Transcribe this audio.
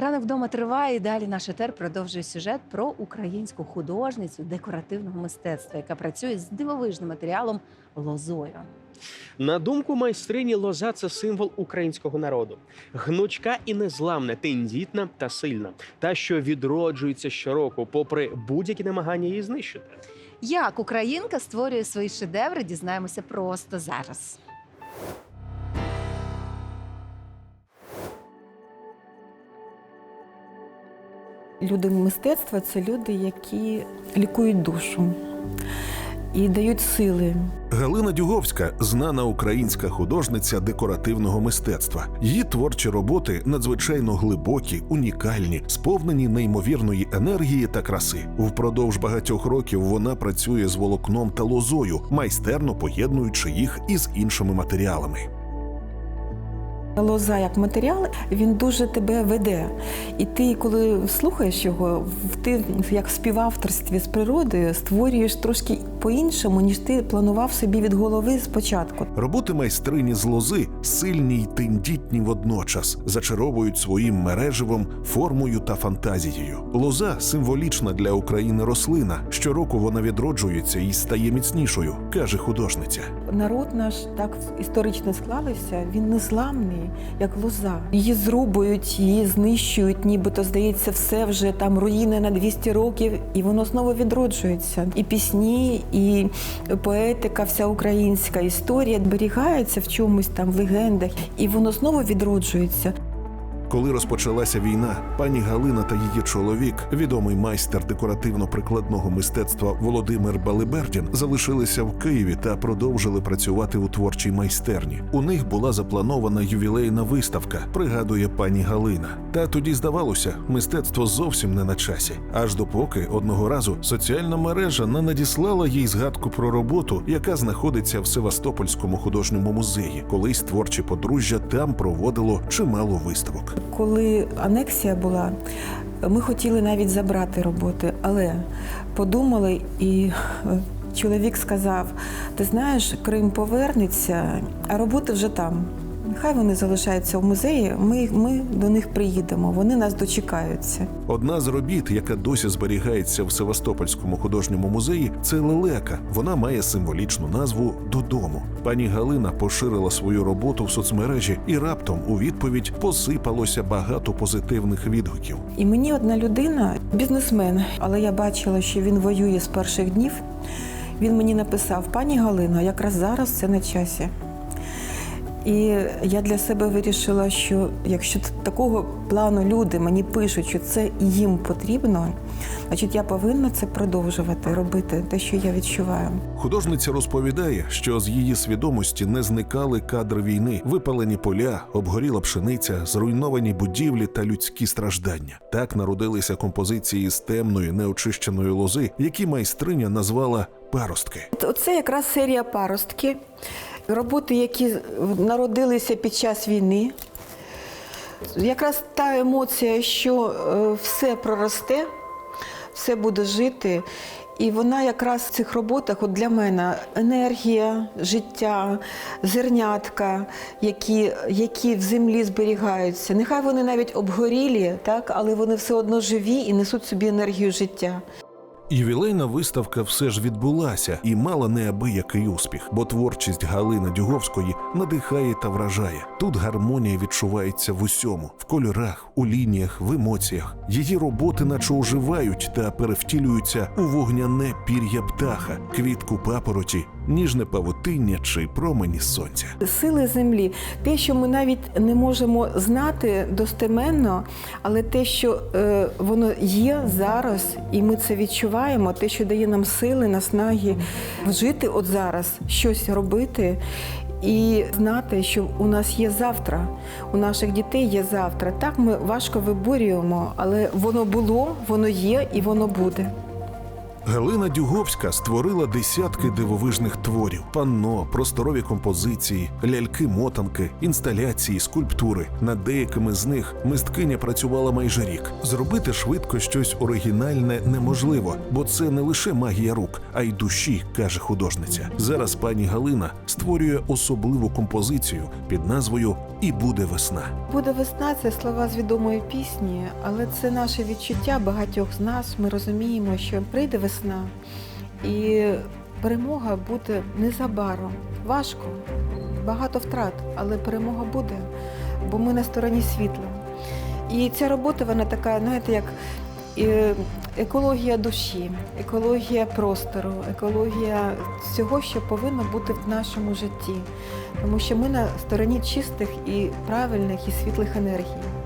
Ранок вдома триває. і Далі наш етер продовжує сюжет про українську художницю декоративного мистецтва, яка працює з дивовижним матеріалом лозою. На думку майстрині, лоза це символ українського народу. Гнучка і незламна, тендітна та сильна, та що відроджується щороку, попри будь-які намагання її знищити. Як українка створює свої шедеври, дізнаємося просто зараз. Люди мистецтва це люди, які лікують душу і дають сили. Галина Дюговська знана українська художниця декоративного мистецтва. Її творчі роботи надзвичайно глибокі, унікальні, сповнені неймовірної енергії та краси. Впродовж багатьох років вона працює з волокном та лозою, майстерно поєднуючи їх із іншими матеріалами. Лоза як матеріал, він дуже тебе веде. І ти, коли слухаєш його, ти як в співавторстві з природою створюєш трошки по-іншому, ніж ти планував собі від голови спочатку. Роботи майстрині з лози сильні й тендітні водночас, зачаровують своїм мереживом, формою та фантазією. Лоза символічна для України рослина. Щороку вона відроджується і стає міцнішою, каже художниця. Народ наш так історично склався, він незламний, як лоза. Її зрубують, її знищують, нібито здається, все вже там руїни на 200 років, і воно знову відроджується. І пісні, і поетика, вся українська історія зберігається в чомусь там в легендах, і воно знову відроджується. Коли розпочалася війна, пані Галина та її чоловік, відомий майстер декоративно-прикладного мистецтва Володимир Балибердін, залишилися в Києві та продовжили працювати у творчій майстерні. У них була запланована ювілейна виставка, пригадує пані Галина. Та тоді здавалося, мистецтво зовсім не на часі. Аж допоки одного разу соціальна мережа не надіслала їй згадку про роботу, яка знаходиться в Севастопольському художньому музеї. Колись творче подружжя там проводило чимало виставок. Коли анексія була, ми хотіли навіть забрати роботи, але подумали, і е, чоловік сказав: ти знаєш, Крим повернеться, а роботи вже там. Нехай вони залишаються в музеї. Ми, ми до них приїдемо, вони нас дочекаються. Одна з робіт, яка досі зберігається в Севастопольському художньому музеї, це лелека. Вона має символічну назву Додому. Пані Галина поширила свою роботу в соцмережі, і раптом у відповідь посипалося багато позитивних відгуків. І мені одна людина, бізнесмен, але я бачила, що він воює з перших днів. Він мені написав: пані Галина, якраз зараз це на часі. І я для себе вирішила, що якщо такого плану люди мені пишуть, що це їм потрібно, значить я повинна це продовжувати робити, те, що я відчуваю. Художниця розповідає, що з її свідомості не зникали кадри війни, випалені поля, обгоріла пшениця, зруйновані будівлі та людські страждання. Так народилися композиції з темної неочищеної лози, які майстриня назвала паростки. Оце якраз серія паростки, роботи, які народилися під час війни. Якраз та емоція, що е, все проросте, все буде жити. І вона якраз в цих роботах от для мене енергія, життя, зернятка, які, які в землі зберігаються. Нехай вони навіть обгорілі, так, але вони все одно живі і несуть собі енергію життя. Ювілейна виставка все ж відбулася і мала неабиякий успіх, бо творчість Галини Дюговської надихає та вражає. Тут гармонія відчувається в усьому: в кольорах, у лініях, в емоціях. Її роботи, наче оживають та перевтілюються у вогняне пір'я птаха, квітку папороті, ніжне павутиння чи промені сонця. Сили землі, те, що ми навіть не можемо знати достеменно, але те, що е, воно є зараз, і ми це відчуваємо, те, що дає нам сили, наснаги жити от зараз, щось робити. І знати, що у нас є завтра, у наших дітей є завтра. Так ми важко виборюємо, але воно було, воно є і воно буде. Галина Дюговська створила десятки дивовижних творів: панно, просторові композиції, ляльки-мотанки, інсталяції, скульптури. Над деякими з них мисткиня працювала майже рік. Зробити швидко щось оригінальне неможливо, бо це не лише магія рук, а й душі, каже художниця. Зараз пані Галина створює особливу композицію під назвою І буде весна. Буде весна це слова з відомої пісні, але це наше відчуття багатьох з нас. Ми розуміємо, що прийде весна, і перемога буде незабаром. Важко, багато втрат, але перемога буде, бо ми на стороні світла. І ця робота, вона така, знаєте, як е, екологія душі, екологія простору, екологія всього, що повинно бути в нашому житті. Тому що ми на стороні чистих і правильних і світлих енергій.